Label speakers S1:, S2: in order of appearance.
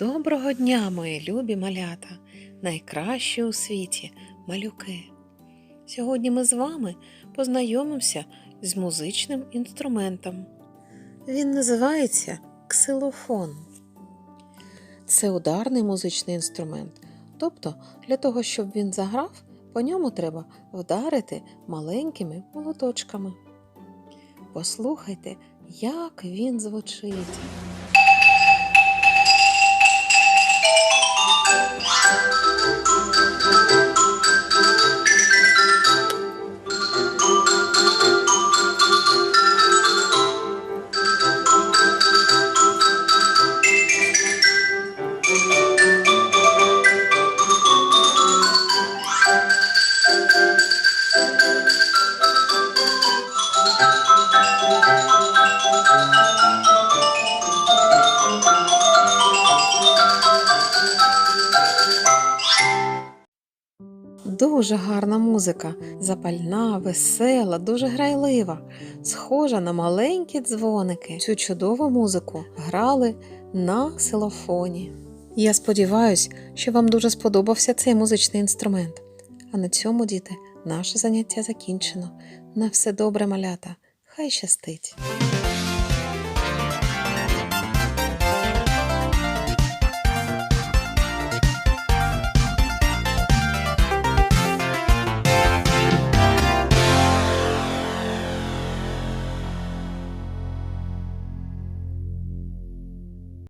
S1: Доброго дня, мої любі малята, найкращі у світі малюки. Сьогодні ми з вами познайомимося з музичним інструментом. Він називається ксилофон. Це ударний музичний інструмент. Тобто, для того, щоб він заграв, по ньому треба вдарити маленькими молоточками. Послухайте, як він звучить. Дуже гарна музика, запальна, весела, дуже грайлива, схожа на маленькі дзвоники. Цю чудову музику грали на ксилофоні. Я сподіваюся, що вам дуже сподобався цей музичний інструмент. А на цьому, діти, наше заняття закінчено. На все добре, малята. Хай щастить!